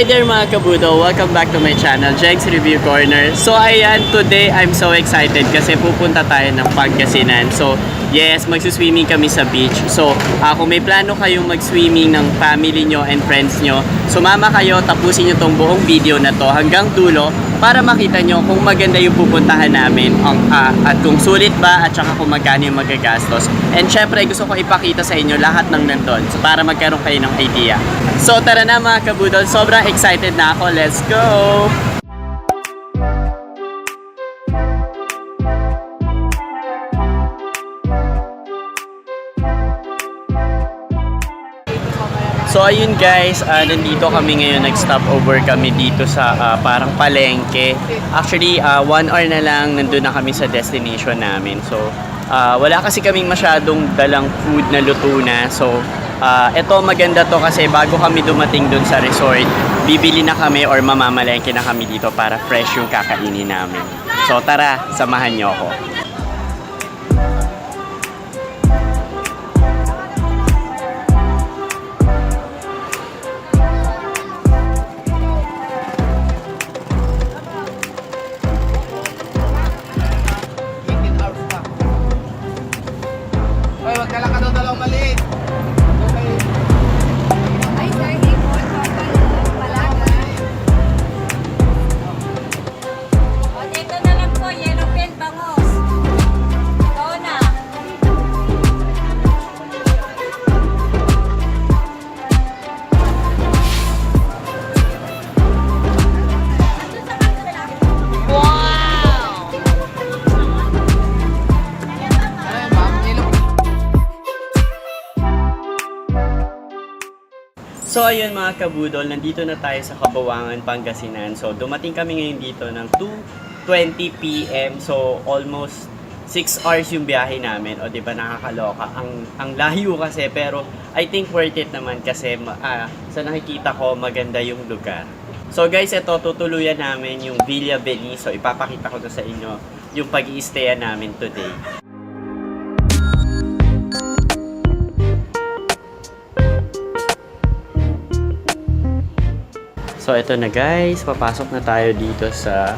Hi there mga kabudo! Welcome back to my channel, Jegs Review Corner. So ayan, today I'm so excited kasi pupunta tayo ng Pangasinan. So yes, magsuswimming kami sa beach. So ah, kung may plano kayong mag-swimming ng family nyo and friends nyo, sumama kayo, tapusin nyo tong buong video na to hanggang dulo para makita nyo kung maganda yung pupuntahan namin ang, ah, at kung sulit ba at saka kung magkano yung magagastos. And syempre gusto ko ipakita sa inyo lahat ng nandun so para magkaroon kayo ng idea. So tara na mga kabudol, sobrang excited na ako. Let's go! So ayun guys, ah, nandito kami ngayon, nag-stop over kami dito sa ah, parang palengke. Actually, ah, one hour na lang nandun na kami sa destination namin. So, ah, wala kasi kaming masyadong dalang food na luto na. So, ah, eto maganda to kasi bago kami dumating dun sa resort, bibili na kami or mamamalengke na kami dito para fresh yung kakainin namin. So tara, samahan nyo ako. Ayun mga kabudol, nandito na tayo sa Kabawangan, Pangasinan. So dumating kami ngayon dito ng 2.20pm. So almost 6 hours yung biyahe namin. O di ba nakakaloka. Ang, ang layo kasi pero I think worth it naman kasi ah, sa nakikita ko maganda yung lugar. So guys, ito tutuluyan namin yung Villa Beniso. Ipapakita ko to sa inyo yung pag i namin today. So ito na guys, papasok na tayo dito sa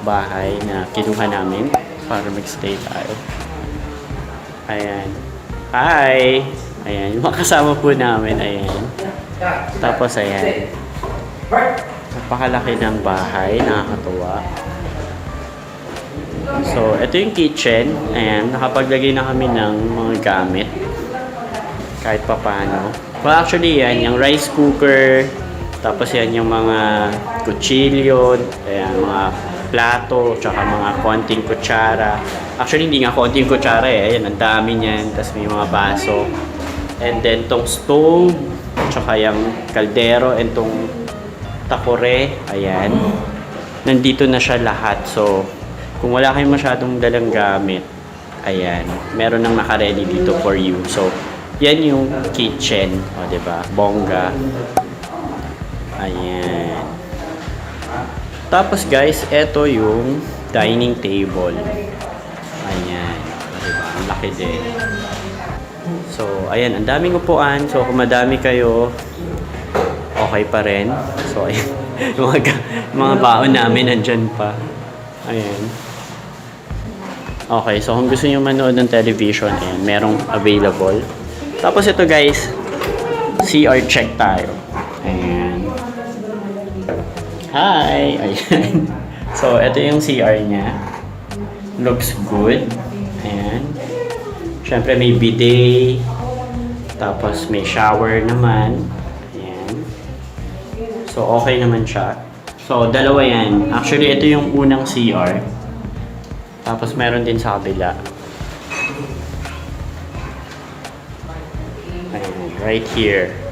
bahay na kinuha namin para magstay tayo. Ayan. Hi! Ayan, yung kasama po namin, ayan. Tapos ayan. Napakalaki ng bahay, nakakatuwa. So, ito yung kitchen. Ayan, nakapaglagay na kami ng mga gamit. Kahit pa paano. Well, actually, yan, yung rice cooker, tapos yan yung mga kutsilyo, ayan, mga plato, tsaka mga konting kutsara. Actually, hindi nga konting kutsara eh. Ayan, ang dami niyan. Tapos may mga baso. And then, tong stove, tsaka yung kaldero, and tong takore, ayan. Nandito na siya lahat. So, kung wala kayong masyadong dalang gamit, ayan, meron nang naka-ready dito for you. So, yan yung kitchen, o, ba? Bongga. Ayan. Tapos guys, eto yung dining table. Ayan. Diba? Ang laki din. So, ayan. Ang daming upuan. So, kung madami kayo, okay pa rin. So, ayan. mga, ga- mga baon namin nandyan pa. Ayan. Okay, so kung gusto nyo manood ng television, ayan, merong available. Tapos ito guys, CR check tayo. Hi! Ayan. So, ito yung CR niya. Looks good. Ayan. Siyempre may bidet. Tapos may shower naman. Ayan. So, okay naman siya. So, dalawa yan. Actually, ito yung unang CR. Tapos meron din sa kabila. Ayan, right here.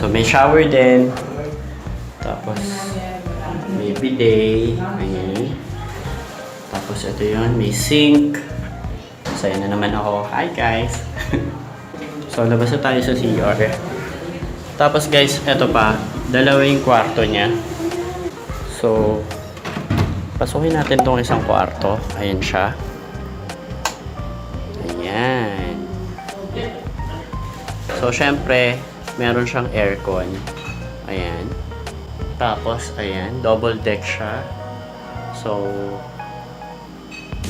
So, may shower din. Tapos, may bidet. Ayan. Tapos, ito yun. May sink. Saya na naman ako. Hi, guys! so, labas na tayo sa CR. Tapos, guys, ito pa. Dalawa yung kwarto niya. So, pasukin natin tong isang kwarto. Ayan siya. Ayan. So, syempre, meron siyang aircon. Ayan. Tapos, ayan, double deck siya. So,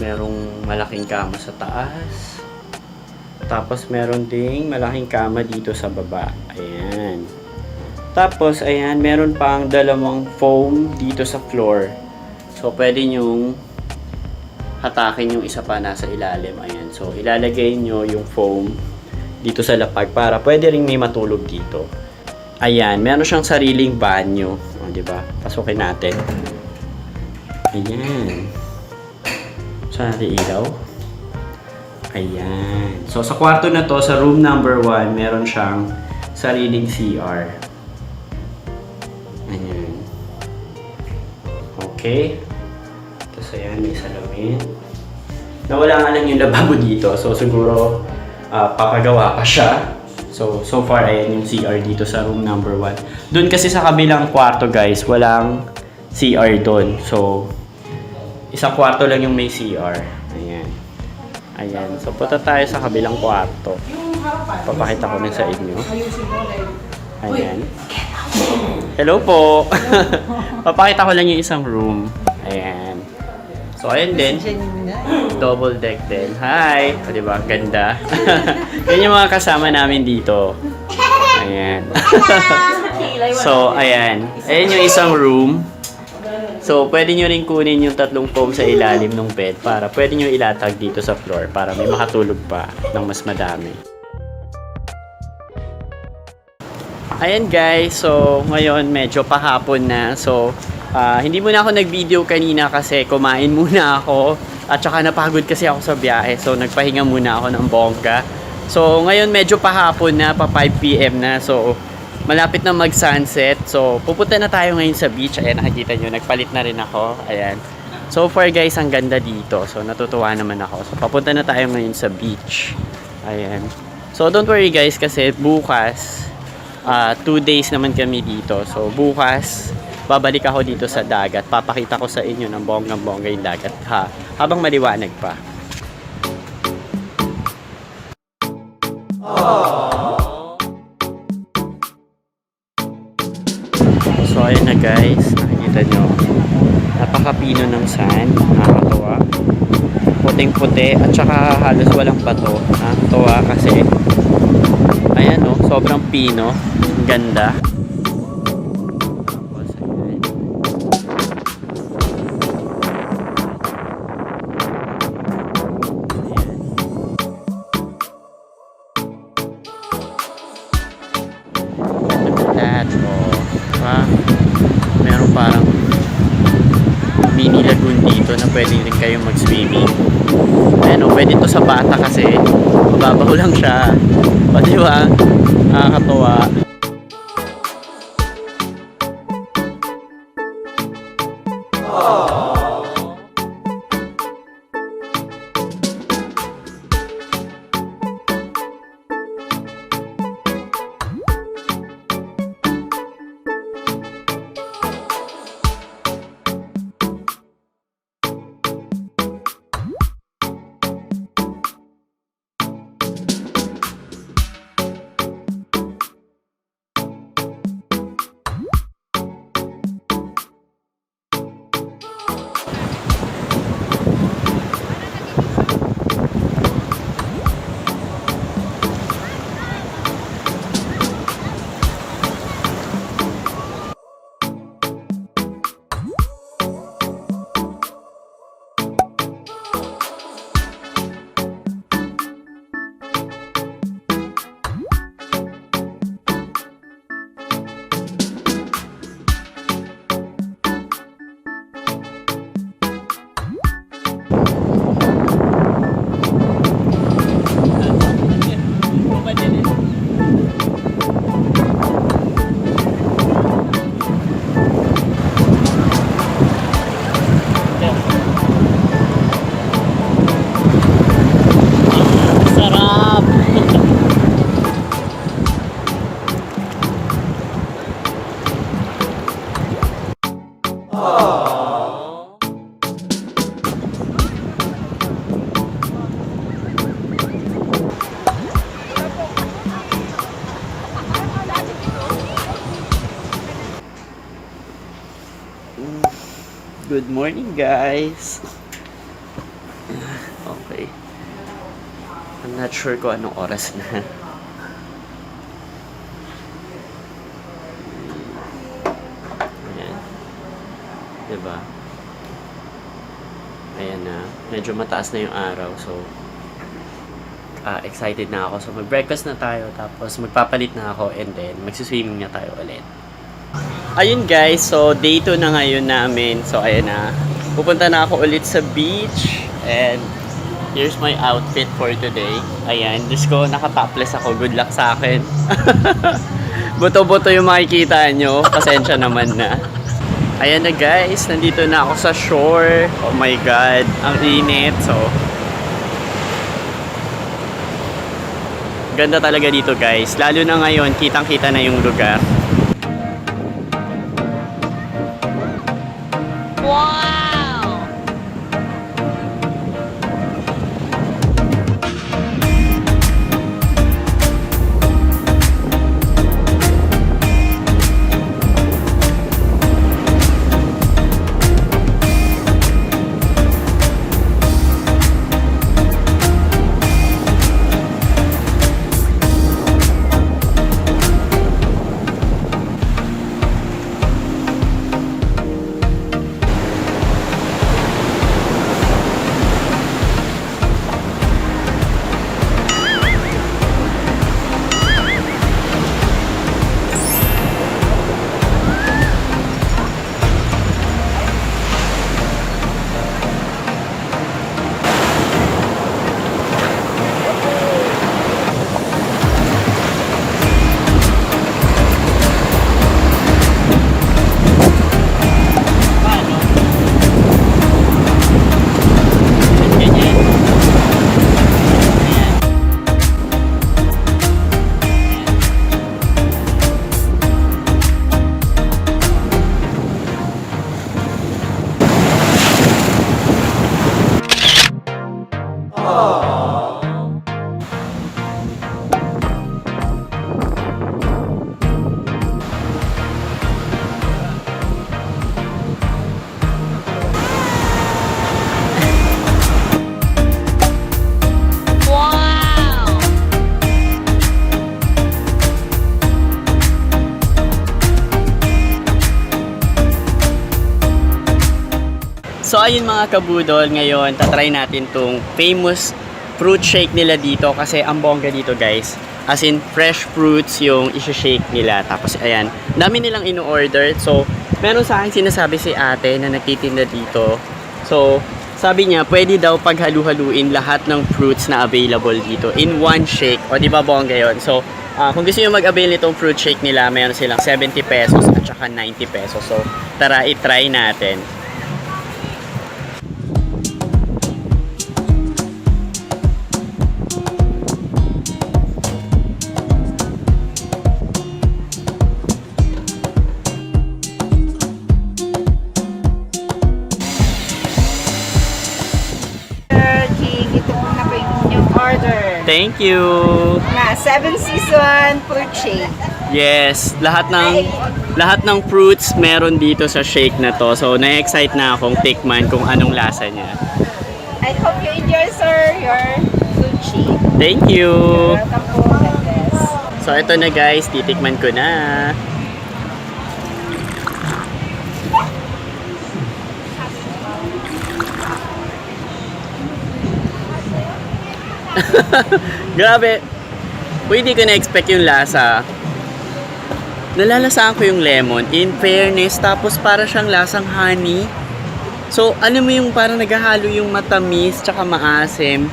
merong malaking kama sa taas. Tapos, meron ding malaking kama dito sa baba. Ayan. Tapos, ayan, meron pang dalawang foam dito sa floor. So, pwede nyong hatakin yung isa pa nasa ilalim. Ayan. So, ilalagay nyo yung foam dito sa lapag para pwede rin may matulog dito. Ayan, meron siyang sariling banyo. O, di ba? Pasukin natin. Ayan. Saan natin ilaw? Ayan. So, sa kwarto na to, sa room number 1, meron siyang sariling CR. Ayan. Okay. Tapos ayan, may salamin. Nawala nga lang yung lababo dito. So, siguro, ah, papagawa pa siya. So, so far, ayan yung CR dito sa room number 1. Doon kasi sa kabilang kwarto, guys, walang CR doon. So, isang kwarto lang yung may CR. Ayan. Ayan. So, punta tayo sa kabilang kwarto. Papakita ko na sa inyo. Ayan. Hello po. Papakita ko lang yung isang room. Ayan. So, ayan din. Double deck din. Hi! O, diba? Ganda. Yan yung mga kasama namin dito. Ayan. so, ayan. Ayan yung isang room. So, pwede nyo rin kunin yung tatlong foam sa ilalim ng bed para pwede nyo ilatag dito sa floor para may makatulog pa ng mas madami. Ayan guys, so ngayon medyo pahapon na. So, ah, hindi muna ako nag-video kanina kasi kumain muna ako. At saka napagod kasi ako sa biyahe. So, nagpahinga muna ako ng bongga. So, ngayon medyo pahapon na, pa 5pm na. So, malapit na mag-sunset. So, pupunta na tayo ngayon sa beach. Ayan, nakikita nyo, nagpalit na rin ako. Ayan. So far guys, ang ganda dito. So, natutuwa naman ako. So, papunta na tayo ngayon sa beach. Ayan. So, don't worry guys kasi bukas, ah two days naman kami dito. So, bukas, babalik ako dito sa dagat. Papakita ko sa inyo ng bonggang-bongga yung dagat ha, habang maliwanag pa. So, ayun na guys. Nakikita nyo. Napakapino ng sand. Nakakatawa. Puting-puti. At saka halos walang bato. Nakakatawa kasi ayan o. sobrang pino. Ang ganda. Kayong mag-swimming. Ayan o, pwede to sa bata kasi mababaw lang siya. O diba? Nakakatuwa. Morning, guys. Okay. I'm not sure kung anong oras na. Ayan. Diba? Ayan na. Medyo mataas na yung araw. So, ah, excited na ako. So, mag-breakfast na tayo. Tapos, magpapalit na ako. And then, magsiswimming na tayo ulit. Ayun guys, so day 2 na ngayon namin. So ayan na. Pupunta na ako ulit sa beach. And here's my outfit for today. Ayan, Diyos ko, nakatopless ako. Good luck sa akin. Buto-buto yung makikita nyo. Pasensya naman na. Ayan na guys, nandito na ako sa shore. Oh my God, ang init. So, ganda talaga dito guys. Lalo na ngayon, kitang-kita na yung lugar. Wow. So ayun mga kabudol, ngayon tatry natin tong famous fruit shake nila dito kasi ang bongga dito guys. As in fresh fruits yung i-shake nila. Tapos ayan, dami nilang ino-order. So meron sa akin sinasabi si ate na nagtitinda dito. So sabi niya, pwede daw paghalu-haluin lahat ng fruits na available dito in one shake. O di ba bongga yun? So ah, kung gusto niyo mag-avail nitong fruit shake nila, mayroon silang 70 pesos at saka 90 pesos. So tara i-try natin. Thank you! Na 7 season fruit shake. Yes, lahat ng lahat ng fruits meron dito sa shake na to. So, na-excite na akong tikman kung anong lasa niya. I hope you enjoy, sir, your fruit shake. Thank you! Welcome po. So, ito na guys, titikman ko na. Grabe. Uy, hindi ko na-expect yung lasa. Nalalasahan ko yung lemon. In fairness, tapos para siyang lasang honey. So, ano mo yung parang naghahalo yung matamis tsaka maasim.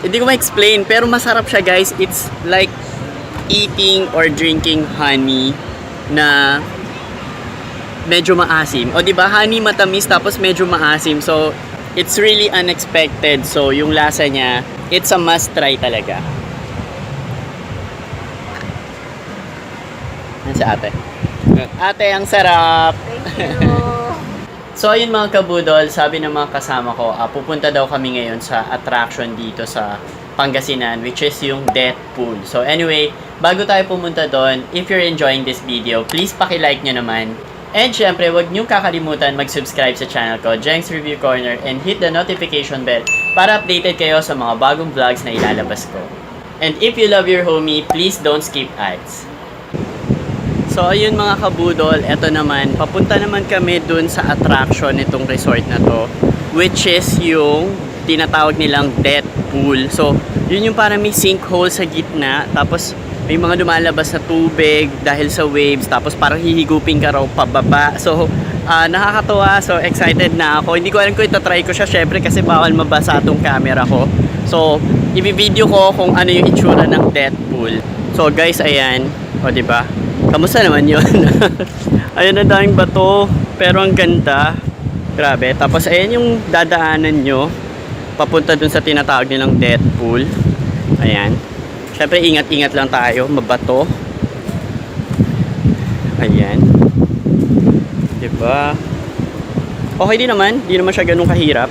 Hindi ko ma-explain, pero masarap siya guys. It's like eating or drinking honey na medyo maasim. O di ba honey matamis tapos medyo maasim. So it's really unexpected. So yung lasa niya, it's a must try talaga. Yan si ate. Ate, ang sarap! Thank you. So ayun mga kabudol, sabi ng mga kasama ko, ah, pupunta daw kami ngayon sa attraction dito sa Pangasinan, which is yung Death Pool. So anyway, bago tayo pumunta doon, if you're enjoying this video, please paki-like nyo naman. And syempre, huwag niyong kakalimutan mag-subscribe sa channel ko, Jenks Review Corner, and hit the notification bell para updated kayo sa mga bagong vlogs na ilalabas ko. And if you love your homie, please don't skip ads. So ayun mga kabudol, eto naman, papunta naman kami dun sa attraction nitong resort na to, which is yung tinatawag nilang death pool. So, yun yung parang may sinkhole sa gitna, tapos may mga lumalabas na tubig dahil sa waves, tapos parang hihigupin ka raw pababa. So, ah, nakakatuwa, so excited na ako. Hindi ko alam kung itatry ko siya, syempre kasi bawal mabasa tong camera ko. So, i-video ko kung ano yung itsura ng death pool. So guys, ayan, o ba? Kamusta naman yun? ayun ang daming bato, pero ang ganda. Grabe. Tapos ayan yung dadaanan nyo papunta dun sa tinatawag nilang death pool. Ayan. Siyempre, ingat-ingat lang tayo. Mabato. Ayan. Diba? Okay din naman. Di naman siya ganun kahirap.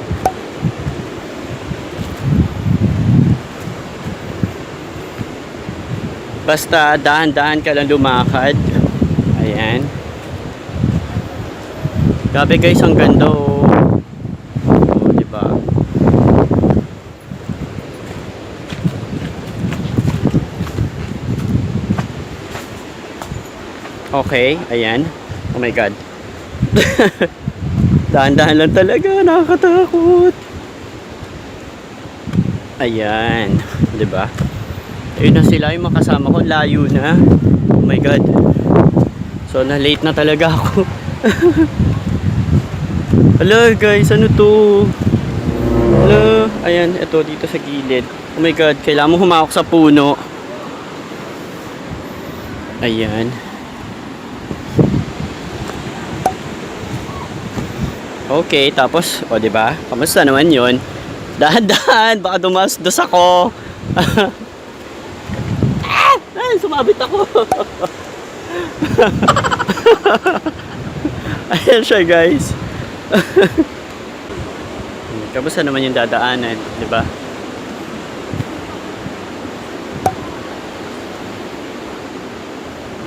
Basta dahan-dahan ka lang lumakad. Ayan. Grabe guys, ang ganda. Oh, di ba? Okay, ayan. Oh my god. Dahan-dahan lang talaga, nakakatakot. Ayan, 'di ba? Ayun na sila yung makasama ko, layo na. Oh my god. So na late na talaga ako. Hello guys, ano to? Hello, ayan, ito dito sa gilid. Oh my god, kailangan mo humawak sa puno. Ayan. Okay, tapos, o di ba? Kamusta naman 'yon? Dahan-dahan, baka dumasdos ako. ah! Ay, sumabit ako. Ayan siya, guys. Kamusta naman yung dadaanan, di ba?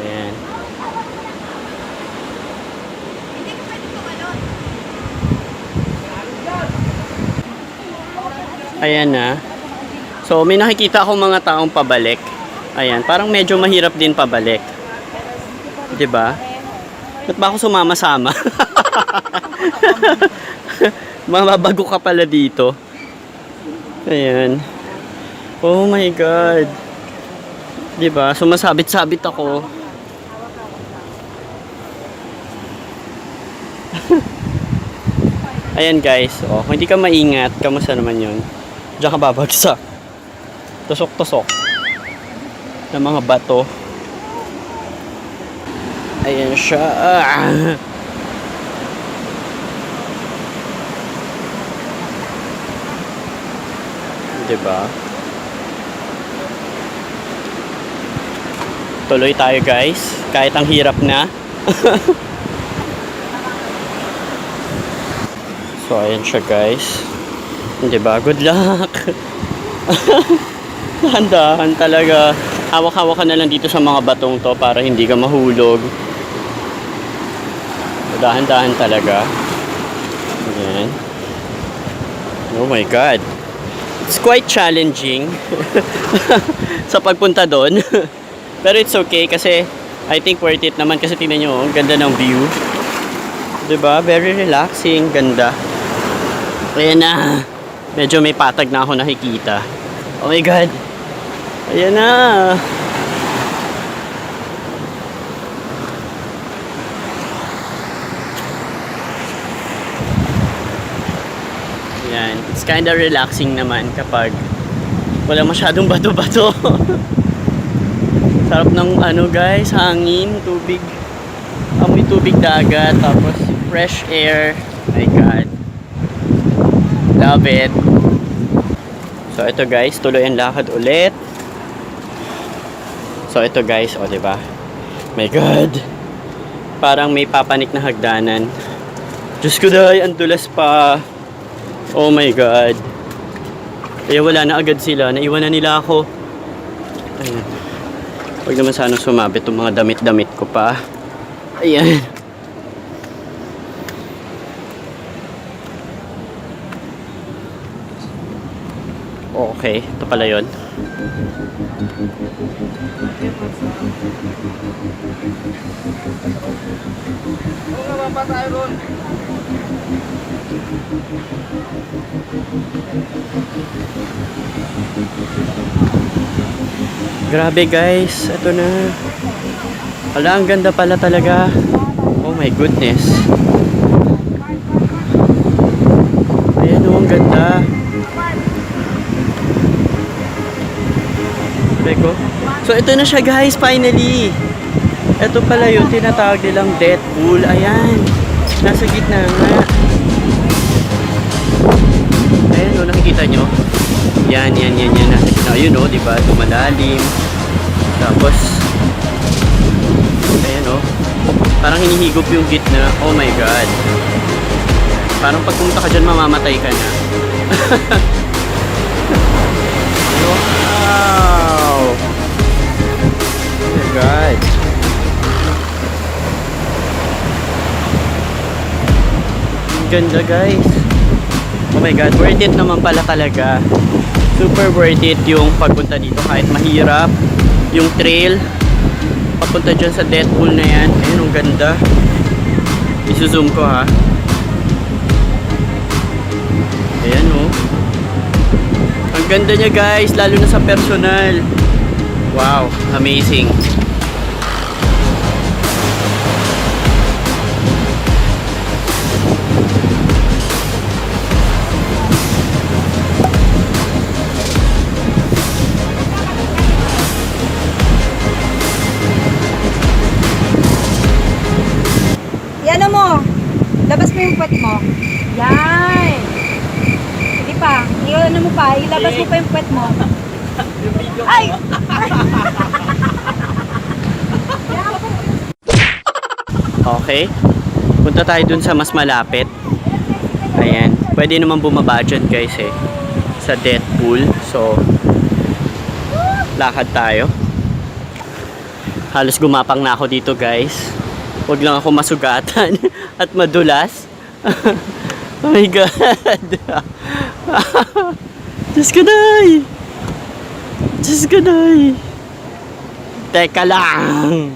Ayan. Ayan na. So, may nakikita akong mga taong pabalik. Ayan, parang medyo mahirap din pabalik. 'Di ba? Ba't ba ako sumama-sama? Mababago ka pala dito. Ayan. Oh my God. 'Di ba? Sumasabit-sabit ako. Ayan guys, oh, kung hindi ka maingat, kamusta naman yun? Diyan ka babagsak. Tusok-tusok. Ng mga bato. Ayan siya. Ah. Diba? Tuloy tayo guys. Kahit ang hirap na. so, ayan siya guys. Diba? Good luck! Dahan-dahan talaga. Hawak-hawak ka na lang dito sa mga batong to para hindi ka mahulog. Dahan-dahan talaga. Ayan. Oh my God. It's quite challenging sa pagpunta doon. Pero it's okay kasi I think worth it naman kasi tingnan nyo, oh, ang ganda ng view. 'Di ba? Very relaxing, ganda. Ayan na. Medyo may patag na ako nakikita. Oh my God. Ayan na. Ayan. It's kinda relaxing naman kapag wala masyadong bato-bato. Sarap ng ano guys, hangin, tubig. Amoy tubig dagat, tapos fresh air. My God. Love it. So ito guys, tuloy ang lakad ulit. So ito guys, oh, 'di ba? My God. Parang may papanik na hagdanan. Diyos ko dahi, ang dulas pa. Oh my God. Kaya wala na agad sila. Naiwan na nila ako. Ayan. Huwag naman sana sumabit itong mga damit-damit ko pa. Ayan. Okay, ito pala yun. Grabe guys, ito na. Wala, ang ganda pala talaga. Oh my goodness. Ayan oh, ang ganda. Teko. So ito na siya guys, finally. Ito pala yung tinatawag nilang Deadpool. Ayan. Nasa gitna nga. Ayan o, nakikita nyo? Yan, yan, yan, yan. Nasa gitna. Ayun o, di ba? Tumalalim. Tapos, ayan o. Parang hinihigop yung gitna. Oh my God. Parang pag pumunta ka dyan, mamamatay ka na. ganda guys. Oh my God, worth it naman pala talaga. Super worth it yung pagpunta dito kahit mahirap. Yung trail, papunta dyan sa Deadpool na yan. Ayun, ang ganda. Isu-zoom ko ha. Ayan oh. Ang ganda niya guys, lalo na sa personal. Wow, amazing. Pa. Ilabas mo pa yung puwet mo. Ay! Okay. Punta tayo dun sa mas malapit. Ayan. Pwede naman bumaba dyan guys eh. Sa Deadpool. So, lakad tayo. Halos gumapang na ako dito guys. Huwag lang ako masugatan at madulas. oh my God. Diyos ko day. Diyos ko day. Teka lang.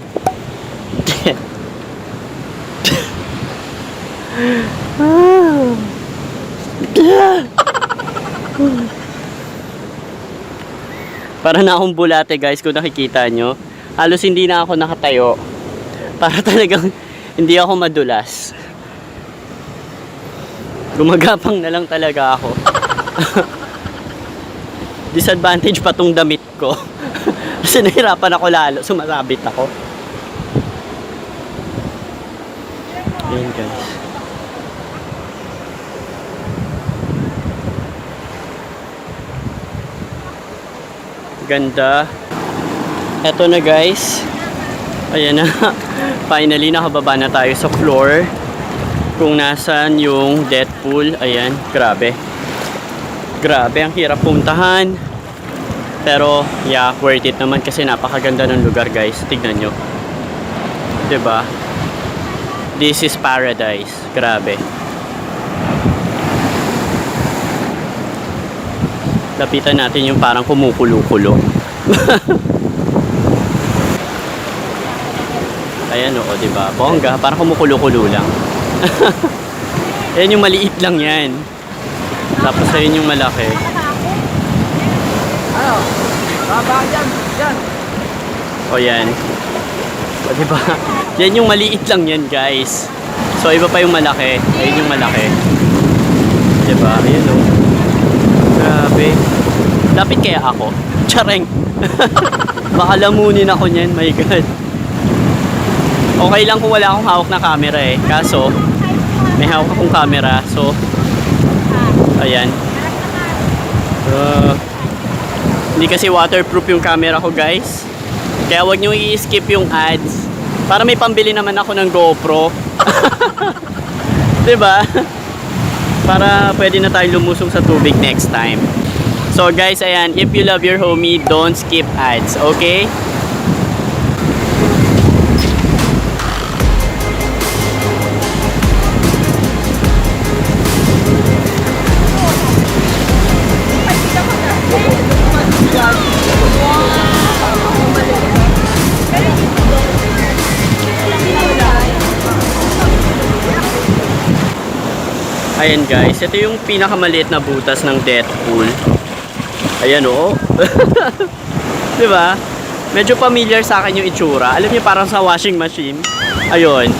Para na akong bulate guys kung nakikita nyo. Halos hindi na ako nakatayo. Para talagang hindi ako madulas. Gumagapang na lang talaga ako. Disadvantage pa tong damit ko. Kasi nahirapan ako lalo. Sumasabit ako. Ayan guys. Ganda. Eto na guys. Ayan na. Finally nakababa na tayo sa floor. Kung nasan yung Deadpool. Ayan. Grabe. Grabe. Ang hirap puntahan. Pero yeah, worth it naman kasi napakaganda ng lugar guys. Tignan nyo. 'Di ba? This is paradise. Grabe. Lapitan natin yung parang kumukulo-kulo. Ayan oo, di ba? Bongga, parang kumukulo-kulo lang. Ayan yung maliit lang yan. Tapos ayun yung malaki. Ano? Baba dyan, dyan. O yan. O di ba? Yan yung maliit lang yan, guys. So iba pa yung malaki. Ayun yung malaki. Di ba? Ayun o. Grabe. Lapit kaya ako? Chareng. Baka lamunin ako niyan, my God. Okay lang kung wala akong hawak na camera eh. Kaso, may hawak akong camera. So, ayan. Uh, hindi kasi waterproof yung camera ko guys. Kaya wag nyo i-skip yung ads. Para may pambili naman ako ng GoPro. ba? Para pwede na tayo lumusong sa tubig next time. So guys, ayan, if you love your homie, don't skip ads, okay? Ayan guys, ito yung pinakamaliit na butas ng Deadpool. Ayan oh. 'Di ba? Medyo familiar sa akin yung itsura. Alam niyo parang sa washing machine. Ayun.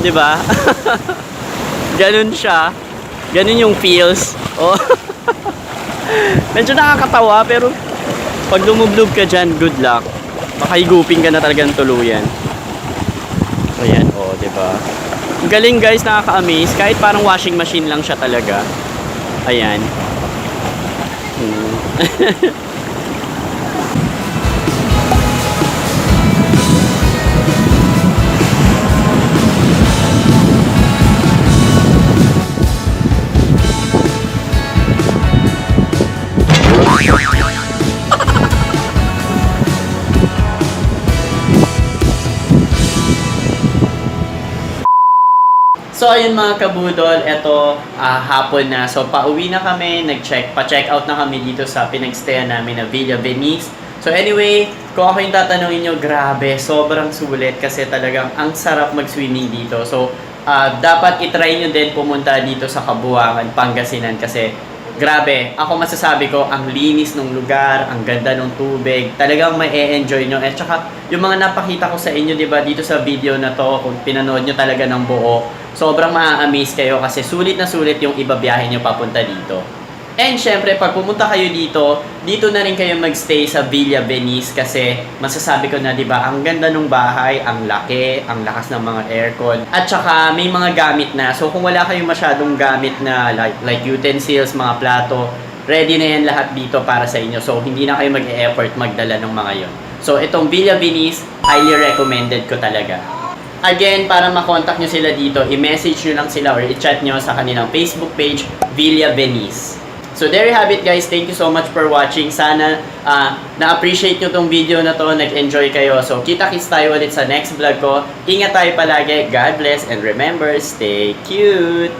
'Di ba? Ganun siya. Ganun yung feels. Oh. Medyo nakakatawa pero pag lumublob ka dyan, good luck. Makahigupin ka na talagang tuluyan. Ayan, oh, 'di ba? Galing guys, nakaka-amaze. Kahit parang washing machine lang siya talaga. Ayan. Hmm. ayun mga kabudol, eto ah, hapon na. So pauwi na kami, nag-check, pa-check out na kami dito sa pinagstayan namin na Villa Venice. So anyway, kung ako yung tatanungin nyo, grabe, sobrang sulit kasi talagang ang sarap mag-swimming dito. So ah, dapat itry nyo din pumunta dito sa Kabuangan, Pangasinan kasi grabe, ako masasabi ko, ang linis ng lugar, ang ganda ng tubig, talagang may enjoy nyo. At saka, yung mga napakita ko sa inyo, di ba, dito sa video na to, kung pinanood nyo talaga ng buo, sobrang ma-amaze kayo kasi sulit na sulit yung ibabiyahe nyo papunta dito. And syempre, pag pumunta kayo dito, dito na rin kayo magstay sa Villa Venice kasi masasabi ko na, di ba, ang ganda ng bahay, ang laki, ang lakas ng mga aircon. At saka, may mga gamit na. So, kung wala kayong masyadong gamit na like, like utensils, mga plato, ready na yan lahat dito para sa inyo. So, hindi na kayo mag-e-effort magdala ng mga yon. So, itong Villa Venice, highly recommended ko talaga. Again, para makontak nyo sila dito, i-message nyo lang sila or i-chat nyo sa kanilang Facebook page, Villa Venice. So there you have it guys. Thank you so much for watching. Sana ah, na-appreciate nyo tong video na to. Nag-enjoy kayo. So kita-kits tayo ulit sa next vlog ko. Ingat tayo palagi. God bless and remember, stay cute!